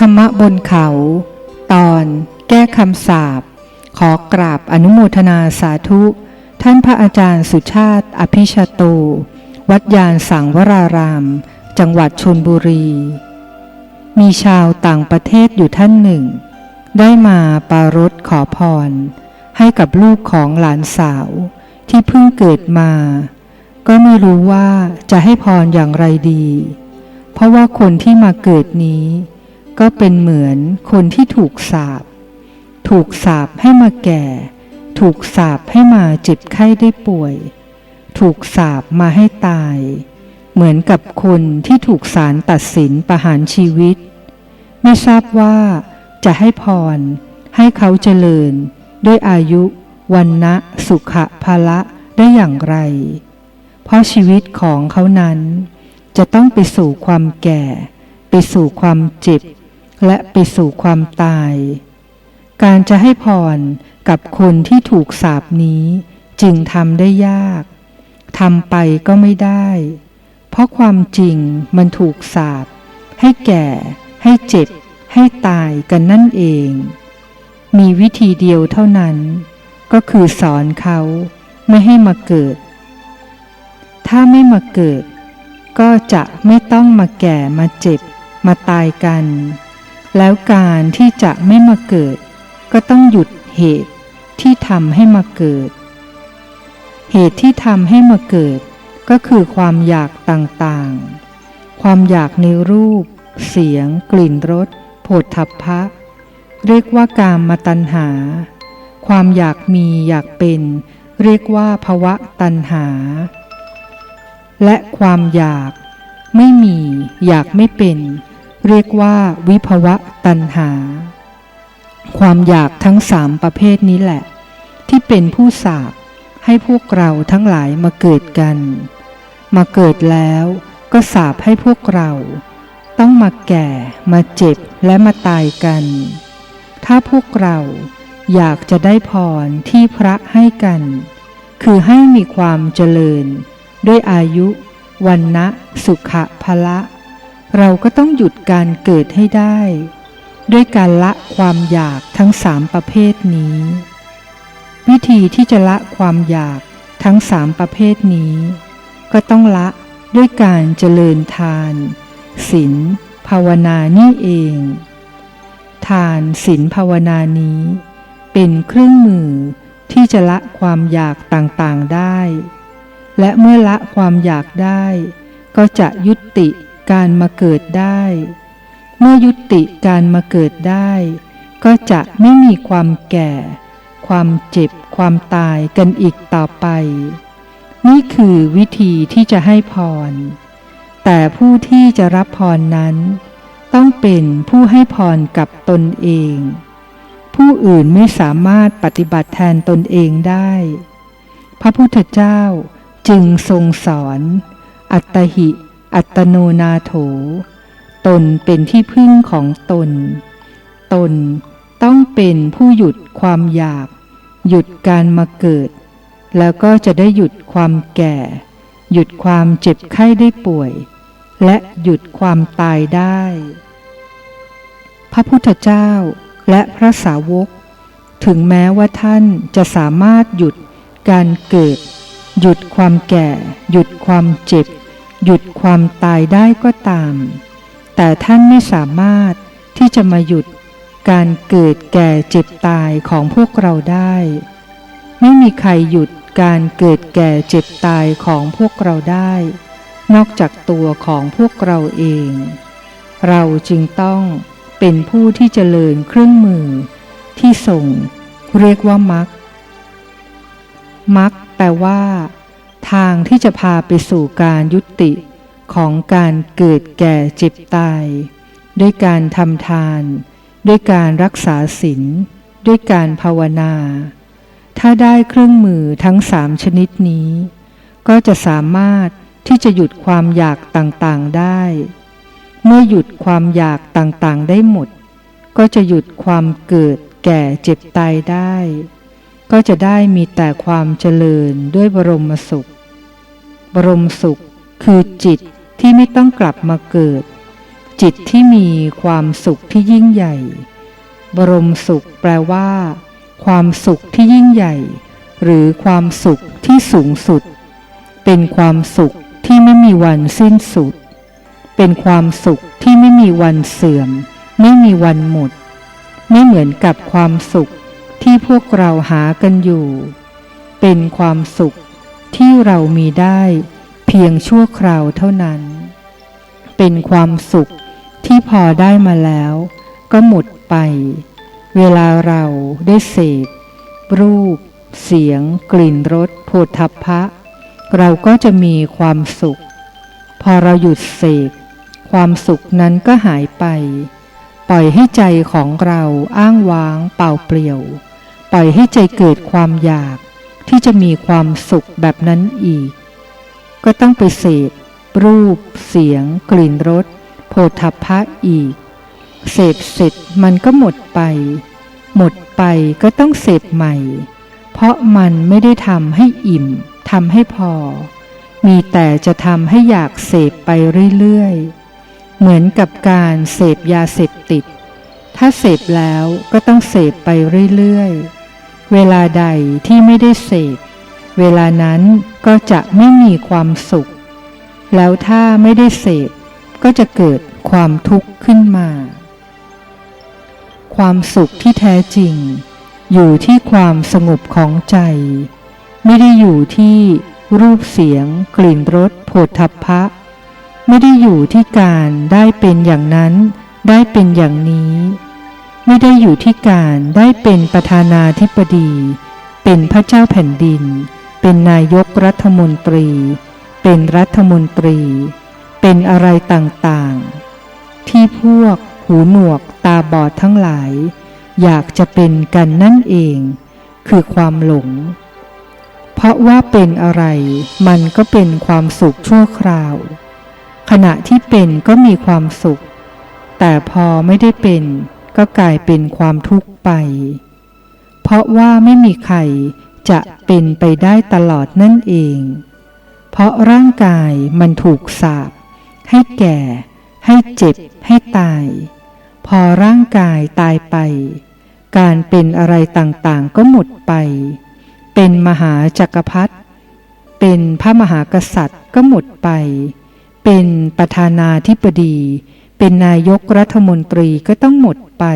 ธรรมะบนเขา ตอนแก้คำสาปขอกราบอนุโมทนาสาธุ ท่านพระอาจารย์สุชาติ อภิชาโต วัดยานสังวราราม จังหวัดชนบุรี มีชาวต่างประเทศอยู่ท่านหนึ่ง ได้มาปรารถขอพร ให้กับลูกของหลานสาว ที่เพิ่งเกิดมา ก็ไม่รู้ว่าจะให้พรอย่างไรดี เพราะว่าคนที่มาเกิดนี้ ก็เป็นเหมือนคนที่ถูกสาปถูกสาปให้มาแก่ ถูกสาปให้มาเจ็บไข้ได้ป่วย ถูกสาปมาให้ตาย เหมือนกับคนที่ถูกศาลตัดสินประหารชีวิต ไม่ทราบว่าจะให้พร ให้เขาเจริญ ด้วยอายุวันนะสุขะภละได้อย่างไร เพราะชีวิตของเขานั้น จะต้องไปสู่ความแก่ ไปสู่ความเจ็บ และไปสู่ความตาย การจะให้พรกับคนที่ถูกสาปนี้จึงทำได้ยากทำไปก็ไม่ได้ เพราะความจริงมันถูกสาปให้แก่ ให้เจ็บ ให้ตายกันนั่นเอง มีวิธีเดียวเท่านั้น ก็คือสอนเขาไม่ให้มาเกิด ถ้าไม่มาเกิด ก็จะไม่ต้องมาแก่มาเจ็บ มาตายกัน แล้วการที่จะไม่มาเกิด ก็ต้องหยุดเหตุที่ทำให้มาเกิด เหตุที่ทำให้มาเกิด ก็คือความอยากต่างๆ ความอยากในรูป เสียง กลิ่นรสโผฏฐัพพะ เรียกว่ากามมาตัณหา ความอยากมีอยากเป็น เรียกว่าภวะตัณหา และความอยากไม่มีอยากไม่เป็น เรียกว่าวิภวะตัณหา ความอยากทั้งสามประเภทนี้แหละ ที่เป็นผู้สาบให้พวกเราทั้งหลายมาเกิดกัน มาเกิดแล้วก็สาบให้พวกเรา ต้องมาแก่ มาเจ็บและมาตายกัน ถ้าพวกเราอยากจะได้พรที่พระให้กัน คือให้มีความเจริญ ด้วยอายุวันนะสุขะพละ เราก็ต้องหยุดการเกิดให้ได้ ด้วยการละความอยากทั้งสามประเภทนี้ วิธีที่จะละความอยากทั้งสามประเภทนี้ ก็ต้องละด้วยการเจริญทานศีลภาวนานี่เอง ทานศีลภาวนานี้ เป็นเครื่องมือที่จะละความอยากต่างๆได้ และเมื่อละความอยากได้ ก็จะยุติ การมาเกิดได้ เมื่อยุติการมาเกิดได้ ก็จะไม่มีความแก่ ความเจ็บ ความตายกันอีกต่อไป นี่คือวิธีที่จะให้พร แต่ผู้ที่จะรับพรนั้น ต้องเป็นผู้ให้พรกับตนเอง ผู้อื่นไม่สามารถปฏิบัติแทนตนเองได้ พระพุทธเจ้าจึงทรงสอน อัตหิ อัตโนนาโถ ตนเป็นที่พึ่งของตน ตนต้องเป็นผู้หยุดความอยาก หยุดการมาเกิด แล้วก็จะได้หยุดความแก่ หยุดความเจ็บไข้ได้ป่วย และหยุดความตายได้ พระพุทธเจ้าและพระสาวก ถึงแม้ว่าท่านจะสามารถหยุดการเกิด หยุดความแก่ หยุดความเจ็บ หยุดความตายได้ก็ตาม แต่ท่านไม่สามารถที่จะมาหยุดการเกิดแก่เจ็บตายของพวกเราได้ ไม่มีใครหยุดการเกิดแก่เจ็บตายของพวกเราได้ นอกจากตัวของพวกเราเอง เราจึงต้องเป็นผู้ที่เจริญเครื่องมือ ที่ส่ง เรียกว่ามักมักแปลว่า ทางที่จะพาไปสู่การยุติของการเกิดแก่เจ็บตาย ด้วยการทำทาน ด้วยการรักษาศีลด้วยการภาวนา ถ้าได้เครื่องมือทั้งสามชนิดนี้ ก็จะสามารถที่จะหยุดความอยากต่างๆได้ เมื่อหยุดความอยากต่างๆได้หมด ก็จะหยุดความเกิดแก่เจ็บตายได้ ก็จะได้มีแต่ความเจริญด้วยบรมสุข บรมสุขคือจิตที่ไม่ต้องกลับมาเกิด จิตที่มีความสุขที่ยิ่งใหญ่ บรมสุขแปลว่า ความสุขที่ยิ่งใหญ่ หรือความสุขที่สูงสุด เป็นความสุขที่ไม่มีวันสิ้นสุด เป็นความสุขที่ไม่มีวันเสื่อม ไม่มีวันหมด ไม่เหมือนกับความสุข ที่พวกเราหากันอยู่ เป็นความสุขที่เรามีได้เพียงชั่วคราวเท่านั้น เป็นความสุขที่พอได้มาแล้ว ก็หมดไป เวลาเราได้เสพรูป เสียง กลิ่นรสโผฏฐัพพะ เราก็จะมีความสุข พอเราหยุดเสพความสุขนั้นก็หายไป ปล่อยให้ใจของเราอ้างว้างเปล่าเปลี่ยว ปล่อยให้ใจเกิดความอยากที่จะมีความสุขแบบนั้นอีก ก็ต้องไปเสพรูป เสียง กลิ่นรสโผฏฐัพพะอีก เสพเสร็จมันก็หมดไป หมดไปก็ต้องเสพใหม่ เพราะมันไม่ได้ทำให้อิ่มทำให้พอ มีแต่จะทำให้อยากเสพไปเรื่อยๆ เหมือนกับการเสพยาเสพติด ถ้าเสพแล้วก็ต้องเสพไปเรื่อยๆ เวลาใดที่ไม่ได้เสพเวลานั้นก็จะไม่มีความสุข แล้วถ้าไม่ได้เสพก็จะเกิดความทุกข์ขึ้นมา ความสุขที่แท้จริง อยู่ที่ความสงบของใจ ไม่ได้อยู่ที่รูปเสียง กลิ่นรสโผฏฐัพพะ ไม่ได้อยู่ที่การได้เป็นอย่างนั้น ได้เป็นอย่างนี้ ไม่ได้อยู่ที่การได้เป็นประธานาธิบดี เป็นพระเจ้าแผ่นดิน เป็นนายกรัฐมนตรี เป็นรัฐมนตรี เป็นอะไรต่างๆ ที่พวกหูหนวกตาบอดทั้งหลาย อยากจะเป็นกันนั่นเอง คือความหลง เพราะว่าเป็นอะไรมันก็เป็นความสุขชั่วคราว ขณะที่เป็นก็มีความสุข แต่พอไม่ได้เป็น ก็กลายเป็นความทุกข์ไป เพราะว่าไม่มีใครจะเป็นไปได้ตลอดนั่นเอง เพราะร่างกายมันถูกสาบ ให้แก่ ให้เจ็บ ให้ตาย พอร่างกายตายไป การเป็นอะไรต่างๆก็หมดไป เป็นมหาจักรพรรดิ เป็นพระมหากษัตริย์ก็หมดไป เป็นประธานาธิบดี เป็นนายกรัฐมนตรีก็ต้องหมด ไป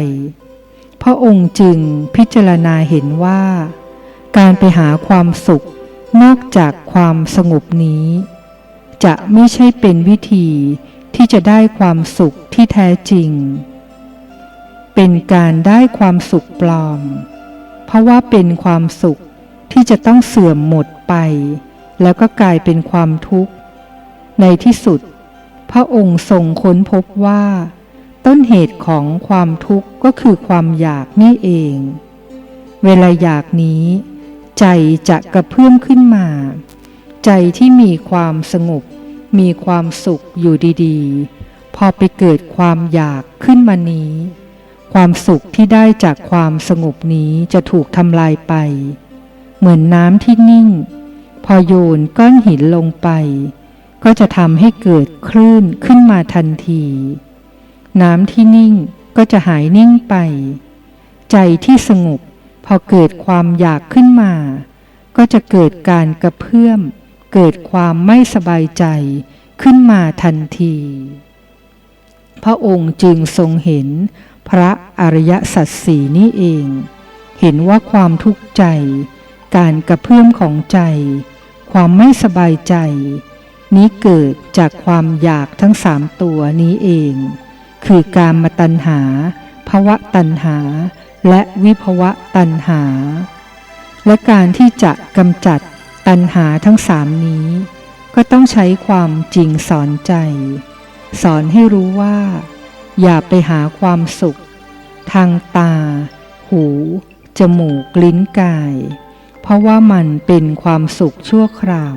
พระองค์จึงพิจารณาเห็นว่า การไปหาความสุขนอกจากความสงบนี้ จะไม่ใช่เป็นวิธีที่จะได้ความสุขที่แท้จริง เป็นการได้ความสุขปลอม เพราะว่าเป็นความสุขที่จะต้องเสื่อมหมดไป แล้วก็กลายเป็นความทุกข์ ในที่สุด พระองค์ทรงค้นพบว่า ต้นเหตุของความทุกข์ก็คือความอยากนี่เอง เวลาอยากนี้ ใจจะกระเพื่อมขึ้นมา ใจที่มีความสงบ มีความสุขอยู่ดีๆ พอไปเกิดความอยากขึ้นมานี้ ความสุขที่ได้จากความสงบนี้จะถูกทำลายไป เหมือนน้ำที่นิ่ง พอโยนก้อนหินลงไป ก็จะทำให้เกิดคลื่นขึ้นมาทันที น้ำที่นิ่งก็จะหายนิ่งไป ใจที่สงบพอเกิดความอยากขึ้นมา ก็จะเกิดการกระเพื่อม เกิดความไม่สบายใจขึ้นมาทันที พระองค์จึงทรงเห็นพระอริยสัจสีนี้เอง เห็นว่าความทุกข์ใจ การกระเพื่อมของใจ ความไม่สบายใจ นี้เกิดจากความอยากทั้งสามตัวนี้เอง คือการมาตัณหาภวะตัณหา และวิภวะตัณหา และการที่จะกำจัดตัณหาทั้งสามนี้ ก็ต้องใช้ความจริงสอนใจ สอนให้รู้ว่า อย่าไปหาความสุข ทางตา หู จมูก ลิ้นกาย เพราะว่ามันเป็นความสุขชั่วคราว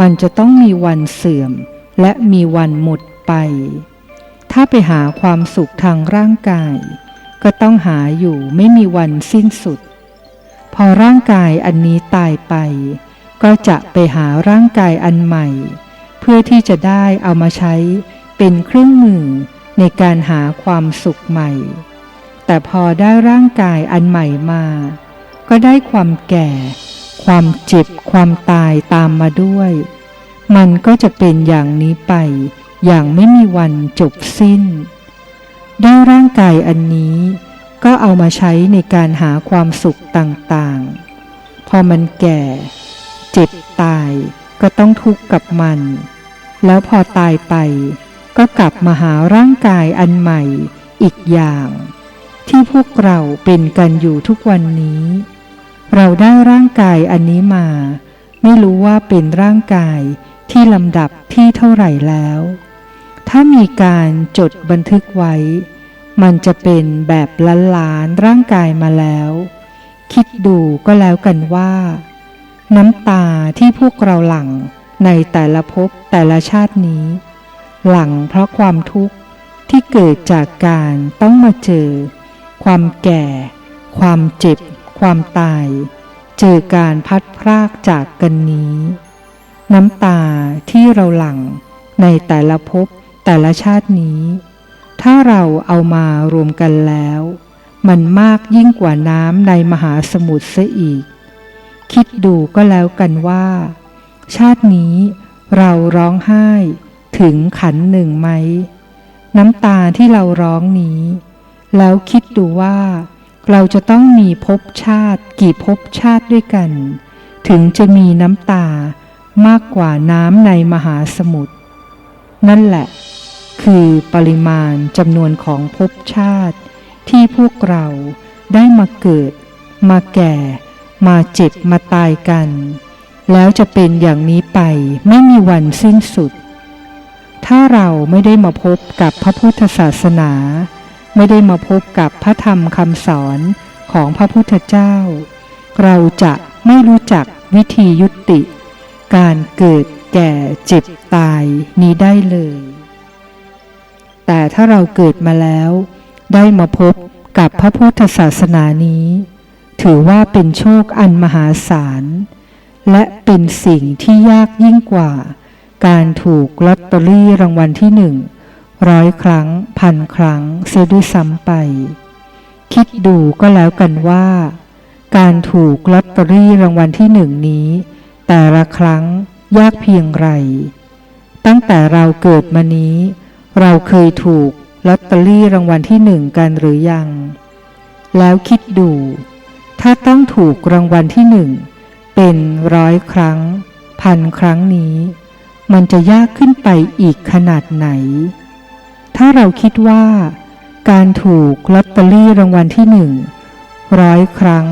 มันจะต้องมีวันเสื่อมและมีวันหมดไป ถ้าไปหาความสุขทางร่างกาย ก็ต้องหาอยู่ไม่มีวันสิ้นสุด พอร่างกายอันนี้ตายไป ก็จะไปหาร่างกายอันใหม่ เพื่อที่จะได้เอามาใช้เป็นเครื่องมือในการหาความสุขใหม่ แต่พอได้ร่างกายอันใหม่มา ก็ได้ความแก่ ความเจ็บ ความตายตามมาด้วย มันก็จะเป็นอย่างนี้ไป อย่างไม่มีวันจบสิ้น ได้ร่างกายอันนี้ก็เอามาใช้ในการหาความสุขต่างๆ พอมันแก่ เจ็บตายก็ต้องทุกข์กับมัน แล้วพอตายไป ก็กลับมาหาร่างกายอันใหม่อีกอย่าง ที่พวกเราเป็นกันอยู่ทุกวันนี้ เราได้ร่างกายอันนี้มา ไม่รู้ว่าเป็นร่างกายที่ลำดับที่เท่าไหร่แล้ว ถ้ามีการจดบันทึกไว้ มันจะเป็นแบบล้านๆร่างกายมาแล้ว คิดดูก็แล้วกันว่า น้ำตาที่พวกเราหลั่งในแต่ละภพแต่ละชาตินี้ หลั่งเพราะความทุกข์ที่เกิดจากการต้องมาเจอ ความแก่ ความเจ็บ ความตาย เจอการพัดพรากจากกันนี้ น้ำตาที่เราหลั่งในแต่ละภพ แต่ละชาตินี้ ถ้าเราเอามารวมกันแล้ว มันมากยิ่งกว่าน้ำในมหาสมุทรเสียอีก คิดดูก็แล้วกันว่า ชาตินี้เราร้องไห้ถึงขันหนึ่งไหม น้ำตาที่เราร้องนี้ แล้วคิดดูว่า เราจะต้องมีภพชาติกี่ภพชาติด้วยกัน ถึงจะมีน้ำตามากกว่าน้ำในมหาสมุทรนั่นแหละ คือปริมาณจำนวนของภพชาติ ที่พวกเราได้มาเกิด มาแก่ มาเจ็บมาตายกัน แล้วจะเป็นอย่างนี้ไปไม่มีวันสิ้นสุด ถ้าเราไม่ได้มาพบกับพระพุทธศาสนา ไม่ได้มาพบกับพระธรรมคำสอนของพระพุทธเจ้า เราจะไม่รู้จักวิธียุติ การเกิดแก่เจ็บตายนี้ได้เลย แต่ถ้าเราเกิดมาแล้ว ได้มาพบกับพระพุทธศาสนานี้ ถือว่าเป็นโชคอันมหาศาล และเป็นสิ่งที่ยากยิ่งกว่า การถูกลอตเตอรี่รางวัลที่หนึ่งร้อยครั้งพันครั้งเสียด้วยซ้ำไป คิดดูก็แล้วกันว่า การถูกลอตเตอรี่รางวัลที่หนึ่งนี้ แต่ละครั้งยากเพียงไร ตั้งแต่เราเกิดมานี้ เราเคยถูกลอตเตอรี่รางวัลที่หนึ่งกันหรือยัง แล้วคิดดู ถ้าต้องถูกรางวัลที่หนึ่งเป็นร้อยครั้ง พันครั้งนี้ มันจะยากขึ้นไปอีกขนาดไหน ถ้าเราคิดว่า การถูกลอตเตอรี่รางวัลที่หนึ่งร้อยครั้ง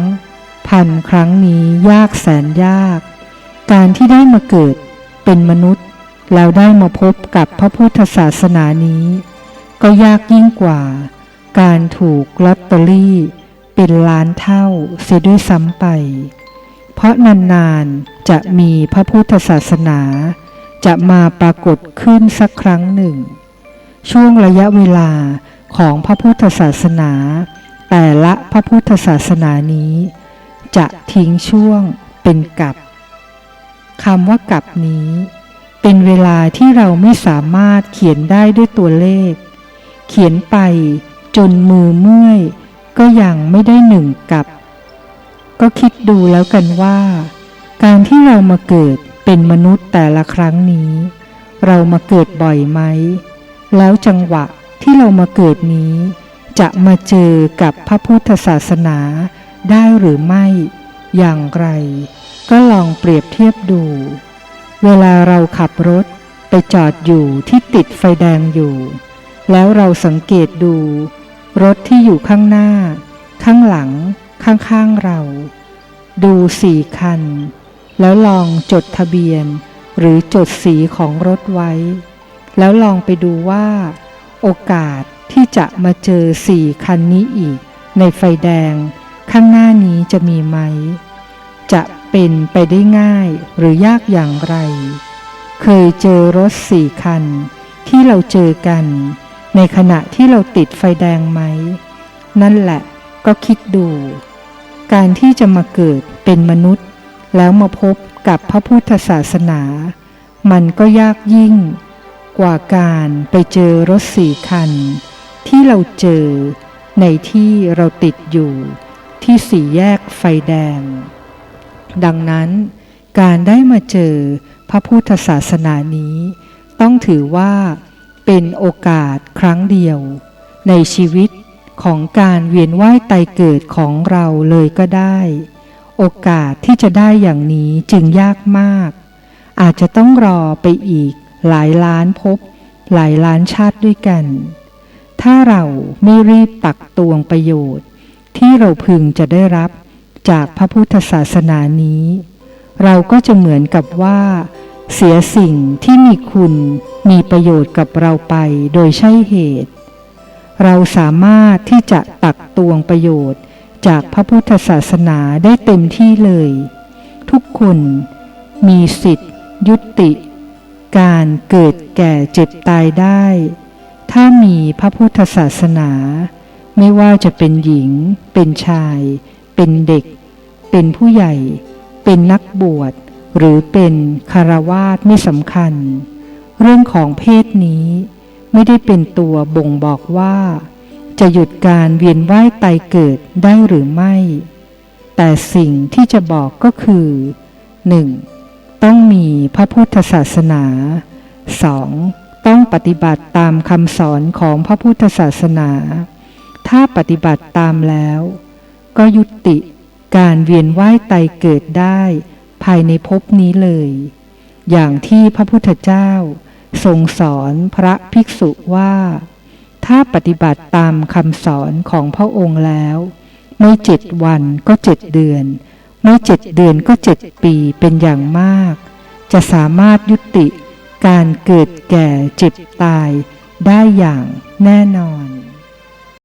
พันครั้งนี้ยากแสนยาก การที่ได้มาเกิดเป็นมนุษย์ แล้วได้มาพบกับพระพุทธศาสนานี้ ก็ยากยิ่งกว่า การถูกลอตเตอรี่เป็นล้านเท่าเสียด้วยซ้ำไป เพราะนานๆจะมีพระพุทธศาสนา จะมาปรากฏขึ้นสักครั้งหนึ่ง ช่วงระยะเวลาของพระพุทธศาสนา แต่ละพระพุทธศาสนานี้ จะทิ้งช่วงเป็นกับคำว่ากับนี้ เป็นเวลาที่เราไม่สามารถเขียนได้ด้วยตัวเลข เขียนไปจนมือเมื่อย ก็ยังไม่ได้หนึ่งกับ ก็คิดดูแล้วกันว่า การที่เรามาเกิดเป็นมนุษย์แต่ละครั้งนี้ เรามาเกิดบ่อยไหม แล้วจังหวะที่เรามาเกิดนี้ จะมาเจอกับพระพุทธศาสนาได้หรือไม่ อย่างไร ก็ลองเปรียบเทียบดู เวลาเราขับรถไปจอดอยู่ที่ติดไฟแดงอยู่ แล้วเราสังเกตดู รถที่อยู่ข้างหน้า ข้างหลัง ข้างๆเรา ดูสี่คัน แล้วลองจดทะเบียน หรือจดสีของรถไว้ แล้วลองไปดูว่า โอกาสที่จะมาเจอสี่คันนี้อีก ในไฟแดง ข้างหน้านี้จะมีไหม จะ เป็นไปได้ง่ายหรือยากอย่างไร เคยเจอรถสี่คัน ที่เราเจอกัน ในขณะที่เราติดไฟแดงไหม นั่นแหละก็คิดดู การที่จะมาเกิดเป็นมนุษย์ แล้วมาพบกับพระพุทธศาสนา มันก็ยากยิ่ง กว่าการไปเจอรถสี่คัน ที่เราเจอในที่เราติดอยู่ที่สี่แยกไฟแดง ดังนั้น การได้มาเจอพระพุทธศาสนานี้ ต้องถือว่าเป็นโอกาสครั้งเดียว ในชีวิตของการเวียนว่ายตายเกิดของเราเลยก็ได้ โอกาสที่จะได้อย่างนี้จึงยากมาก อาจจะต้องรอไปอีกหลายล้านภพหลายล้านชาติด้วยกัน ถ้าเราไม่รีบตักตวงประโยชน์ ที่เราพึงจะได้รับ จากพระพุทธศาสนานี้ เราก็จะเหมือนกับว่า เสียสิ่งที่มีคุณมีประโยชน์กับเราไปโดยใช่เหตุ เราสามารถที่จะตักตวงประโยชน์จากพระพุทธศาสนาได้เต็มที่เลย ทุกคนมีสิทธิ์ ยุติ การเกิดแก่เจ็บตายได้ ถ้ามีพระพุทธศาสนา ไม่ว่าจะเป็นหญิง เป็นชาย เป็นเด็ก เป็นผู้ใหญ่ เป็นนักบวช หรือเป็นคารวาสไม่สำคัญ เรื่องของเพศนี้ไม่ได้เป็นตัวบ่งบอกว่า จะหยุดการเวียนว่ายตายเกิดได้หรือไม่ แต่สิ่งที่จะบอกก็คือ 1. ต้องมีพระพุทธศาสนา 2. ต้องปฏิบัติตามคำสอนของพระพุทธศาสนา ถ้าปฏิบัติตามแล้ว ก็ยุติ การเวียนว่ายตายเกิดได้ ภายในภพนี้เลย อย่างที่พระพุทธเจ้า ทรงสอนพระภิกษุว่า ถ้าปฏิบัติตามคำสอนของพระองค์แล้ว ไม่เจ็ดวันก็เจ็ดเดือน ไม่เจ็ดเดือนก็เจ็ดปีเป็นอย่างมาก จะสามารถยุติการเกิดแก่เจ็บตายได้อย่างแน่นอน